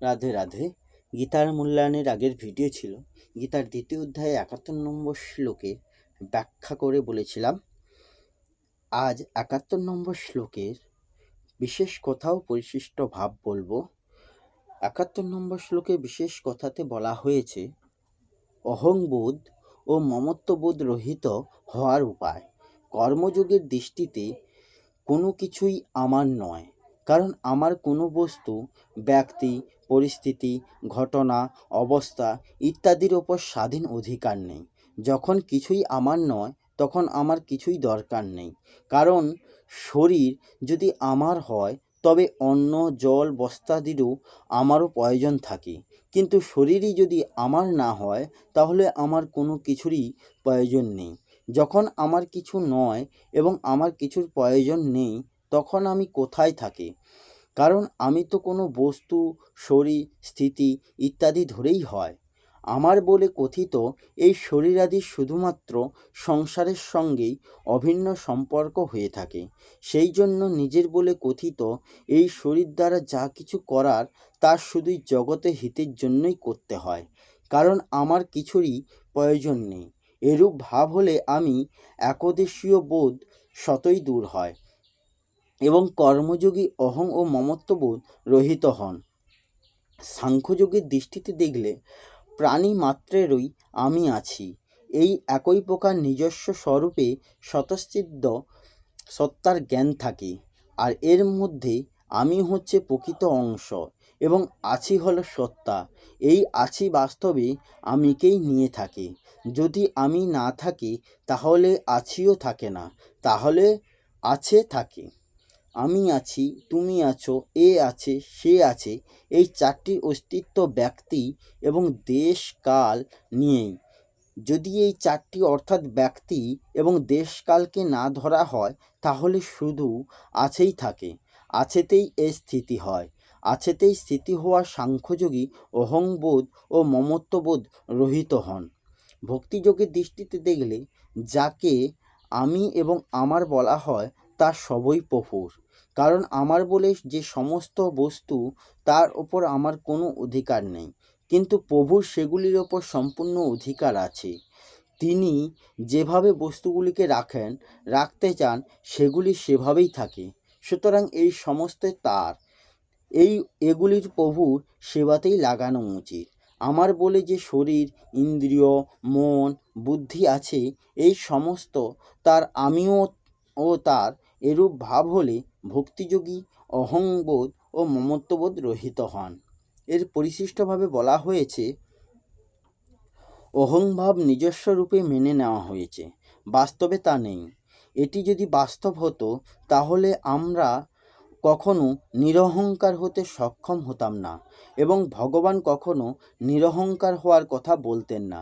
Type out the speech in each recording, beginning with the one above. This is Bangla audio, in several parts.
রাধে রাধে। গীতার মূল্যায়নের আগের ভিডিও ছিল। গীতার দ্বিতীয় অধ্যায়ে একাত্তর নম্বর শ্লোকে ব্যাখ্যা করে বলেছিলাম, আজ একাত্তর নম্বর শ্লোকের বিশেষ কথাও পরিশিষ্ট ভাব বলব। একাত্তর নম্বর শ্লোকে বিশেষ কথাতে বলা হয়েছে অহংবোধ ও মমত্ববোধ রহিত হওয়ার উপায়। কর্মযোগের দৃষ্টিতে কোনো কিছুই আমার নয়। কারণ আমার কোনো বস্তু, ব্যক্তি, পরিস্থিতি, ঘটনা, অবস্থা ইত্যাদির ওপর স্বাধীন অধিকার নেই। যখন কিছুই আমার নয়, তখন আমার কিছুই দরকার নেই। কারণ শরীর যদি আমার হয়, তবে অন্ন, জল, বস্তাদিরও আমারও প্রয়োজন থাকে। কিন্তু শরীরই যদি আমার না হয়, তাহলে আমার কোনো কিছুরই প্রয়োজন নেই। যখন আমার কিছু নয় এবং আমার কিছুর প্রয়োজন নেই তখন আমি কোথায় থাকি? কারণ আমি তো কোনো বস্তু, শরীর, স্থিতি ইত্যাদি ধরেই হয়। আমার বলে কথিত, এই শরীরাদি শুধুমাত্র সংসারের সঙ্গেই অভিন্ন সম্পর্ক হয়ে থাকে। সেই জন্য নিজের বলে কথিত, এই শরীর দ্বারা যা কিছু করার, তা শুধুই জগতে হিতের জন্যই করতে হয়। কারণ আমার কিছুরই প্রয়োজন নেই। এরূপ ভাব হলে আমি একদেশীয় বোধ শতই দূর হয়। কর্মযোগী অহং ও মমত্ববোধ রহিত হন। সাংখ্যযোগের দৃষ্টিতে দেখলে প্রাণী মাত্রেরই আমি আছি। এই একই প্রকার নিজস্ব স্বরূপে স্বতঃসিদ্ধ সত্তার জ্ঞান থাকে, আর এর মধ্যে আমি হচ্ছে প্রকৃত অংশ এবং আছি হলো সত্তা। এই আছি বাস্তবে আমিকেই নিয়ে থাকে। যদি আমি না থাকি, তাহলে আছিও থাকে না, তাহলে আছে থাকে। আমি আছি, তুমি আছো, এ আছে, সে আছে, এই চারটি অস্তিত্ব ব্যক্তি এবং দেশ কাল নিয়েই। যদি এই চারটি অর্থাৎ ব্যক্তি এবং দেশকালকে না ধরা হয়, তাহলে শুধু আছেই থাকে, আছেতেই এ স্থিতি হয়, আছেতেই স্থিতি হওয়া সাংখ্যযোগী অহংবোধ ও মমত্ববোধ রহিত হন। ভক্তিযোগের দৃষ্টিতে দেখলে, যাকে আমি এবং আমার বলা হয় তা সবই প্রভুর কারণ আমার বলে যে সমস্ত বস্তু, তার ওপর আমার কোনো অধিকার নেই। কিন্তু প্রভুর সেগুলির ওপর সম্পূর্ণ অধিকার আছে। তিনি যেভাবে বস্তুগুলিকে রাখেন, রাখতে চান, সেগুলি সেভাবেই থাকে। সুতরাং এই সমস্ত তার, এই এগুলির প্রভুর সেবাতেই লাগানো উচিত। আমার বলে যে শরীর, ইন্দ্রিয়, মন, বুদ্ধি আছে, এই সমস্ত তার আমিও ও তার এরূপ ভাব হলে ভক্তিযোগী, অহংবোধ ও মমত্ববোধ রহিত হন। এর পরিশিষ্টভাবে বলা হয়েছে, অহংভাব নিজস্ব রূপে মেনে নেওয়া হয়েছে, বাস্তবে তা নেই। এটি যদি বাস্তব হতো, তাহলে আমরা কখনো নিরহংকার হতে সক্ষম হতাম না এবং ভগবান কখনো নিরহংকার হওয়ার কথা বলতেন না।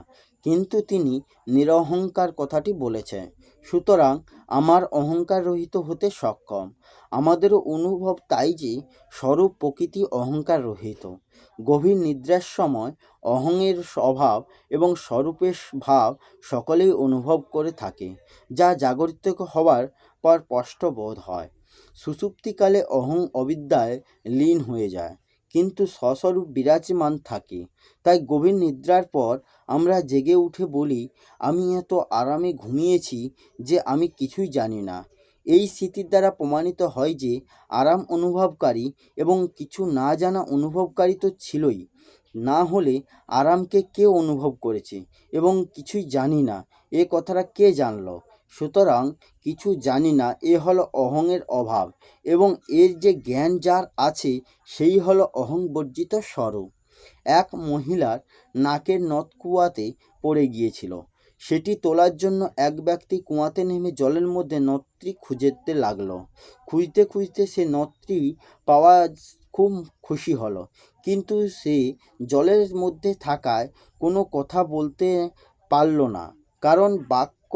কিন্তু তিনি নিরহংকার কথাটি বলেছেন। সুতরাং আমার অহংকার রহিত হতে সক্ষম। আমাদেরও অনুভব তাই যে স্বরূপ প্রকৃতি অহংকার রহিত। গভীর নিদ্রার সময় অহংয়ের স্বভাব এবং স্বরূপের ভাব সকলেই অনুভব করে থাকে, যা জাগরিত হওয়ার পর স্পষ্ট বোধ হয়। সুষুপ্তিকালে অহং অবিদ্যায় লীন হয়ে যায়। কিন্তু স্বস্বরূপ বিরাজমান থাকে। তাই গভীর নিদ্রার পর আমরা জেগে উঠে বলি, আমি এত আরামে ঘুমিয়েছি যে আমি কিছুই জানি না। এই স্মৃতির দ্বারা প্রমাণিত হয় যে আরাম অনুভবকারী এবং কিছু না জানা অনুভবকারী তো ছিলই। না হলে আরামকে কে অনুভব করেছে এবং কিছুই জানি না। এ কথাটা কে জানলো? সুতরাং কিছু জানি না, এ হলো অহংয়ের অভাব এবং এর যে জ্ঞান যার আছে, সেই হলো অহং বর্জিত স্বরূপ। এক মহিলার নাকের নথ কুয়াতে পড়ে গিয়েছিল। সেটি তোলার জন্য এক ব্যক্তি কুয়াতে নেমে জলের মধ্যে নথটি খুঁজতে লাগল। খুঁজতে খুঁজতে সে নথটি পাওয়া খুব খুশি হলো। কিন্তু সে জলের মধ্যে থাকায় কোনো কথা বলতে পারল না। কারণ বাক্য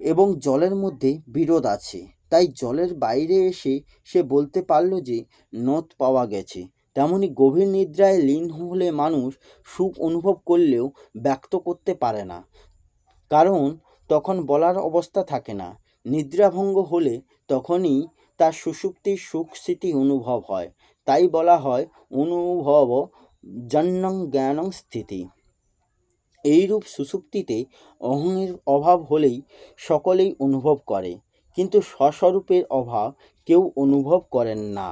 এবং জলের মধ্যে বিরোধ আছে। তাই জলের বাইরে এসে সে বলতে পারল যে নথ পাওয়া গেছে। তেমনি গভীর নিদ্রায় লীন হলে মানুষ সুখ অনুভব করলেও ব্যক্ত করতে পারে না। কারণ তখন বলার অবস্থা থাকে না। নিদ্রাভঙ্গ হলে তখনই তার সুষুপ্তির সুখ স্মৃতি অনুভব হয়। তাই বলা হয় অনুভব জন্যং জ্ঞানং স্থিতি। এইরূপ সুষুপ্তিতে অহংয়ের অভাব হলেই সকলেই অনুভব করে, কিন্তু স্বস্বরূপের অভাব কেউ অনুভব করেন না।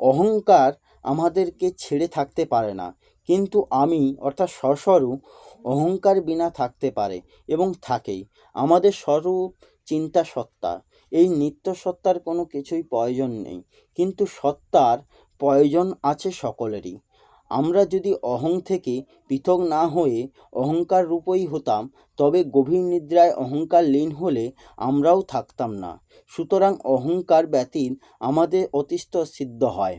অহংকার আমাদেরকে ছেড়ে থাকতে পারে না, কিন্তু আমি, অর্থাৎ স্বস্বরূপ, অহংকার বিনা থাকতে পারে এবং থাকেই। আমাদের স্বরূপ চিন্তা সত্তা। এই নিত্য সত্তার কোনো কিছুই প্রয়োজন নেই, কিন্তু সত্তার প্রয়োজন আছে সকলেরই। আমরা যদি অহং থেকে পৃথক না হয়ে অহংকার রূপই হতাম, তবে গভীর নিদ্রায় অহংকার লীন হলে আমরাও থাকতাম না। সুতরাং অহংকার ব্যতীত আমাদের অতিষ্ঠ সিদ্ধ হয়।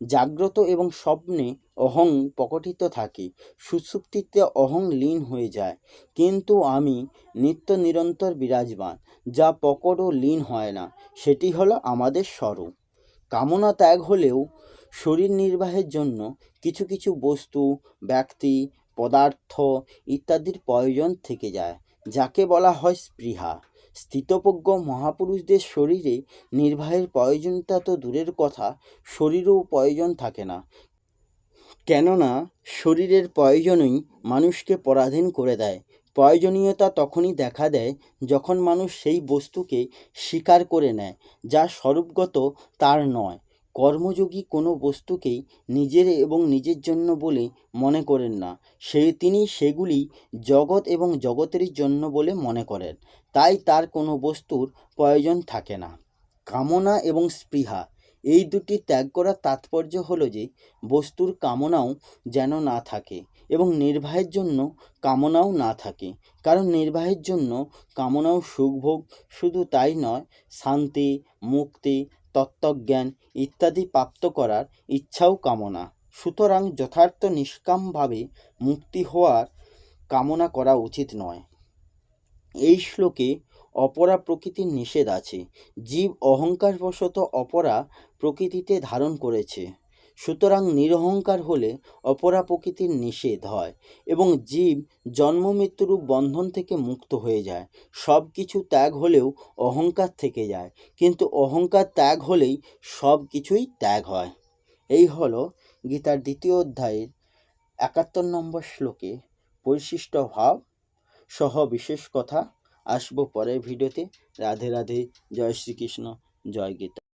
জাগ্রত এবং স্বপ্নে অহং প্রকটিত থাকে। সুষুপ্তিতে অহং লীন হয়ে যায়। কিন্তু আমি নিত্য নিরন্তর বিরাজমান, যা প্রকট ও লীন হয় না। সেটি হলো আমাদের স্বরূপ। কামনা ত্যাগ হলেও শরীর নির্বাহের জন্য কিছু কিছু বস্তু, ব্যক্তি, পদার্থ ইত্যাদির প্রয়োজন থেকে যায়, যাকে বলা হয় স্পৃহা। স্থিতপ্রজ্ঞ মহাপুরুষদের শরীরে নির্বাহের প্রয়োজনতা তো দূরের কথা, শরীরেও প্রয়োজন থাকে না। কেননা, শরীরের প্রয়োজনই মানুষকে পরাধীন করে দেয়। প্রয়োজনীয়তা তখনই দেখা দেয় যখন মানুষ সেই বস্তুকে স্বীকার করে নেয়, যা স্বরূপগত তার নয়। কর্মযোগী কোনো বস্তুকেই নিজের এবং নিজের জন্য বলে মনে করেন না। সে তিনি সেগুলি জগৎ এবং জগতেরই জন্য বলে মনে করেন। তাই তার কোনো বস্তুর প্রয়োজন থাকে না। কামনা এবং স্পৃহা। এই দুটি ত্যাগ করার তাৎপর্য হলো যে, বস্তুর কামনাও যেন না থাকে এবং নির্বাহের জন্য কামনাও না থাকে। কারণ নির্বাহের জন্য কামনাও সুখভোগ শুধু তাই নয়, শান্তি, মুক্তি তত্ত্বজ্ঞান ইত্যাদি প্রাপ্ত করার ইচ্ছাও কামনা। সুতরাং যথার্থ নিষ্কামভাবে মুক্তি হওয়ার কামনা করা উচিত নয়। এই শ্লোকে অপরা প্রকৃতির নিষেধ আছে। জীব অহংকারবশত অপরা প্রকৃতিতে ধারণ করেছে। সুতরাং নিরহংকার হলে অপরা প্রকৃতির নিষেধ হয় এবং জীব জন্ম মৃত্যুরূপ বন্ধন থেকে মুক্ত হয়ে যায়। সব কিছু ত্যাগ হলেও অহংকার থেকে যায়, কিন্তু অহংকার ত্যাগ হলেই সব কিছুই ত্যাগ হয়। এই হলো গীতার দ্বিতীয় অধ্যায়ের একাত্তর নম্বর শ্লোকে পরিশিষ্ট ভাব সহ বিশেষ কথা। আসব পরের ভিডিওতে। রাধে রাধে। জয় শ্রীকৃষ্ণ। জয় গীতা।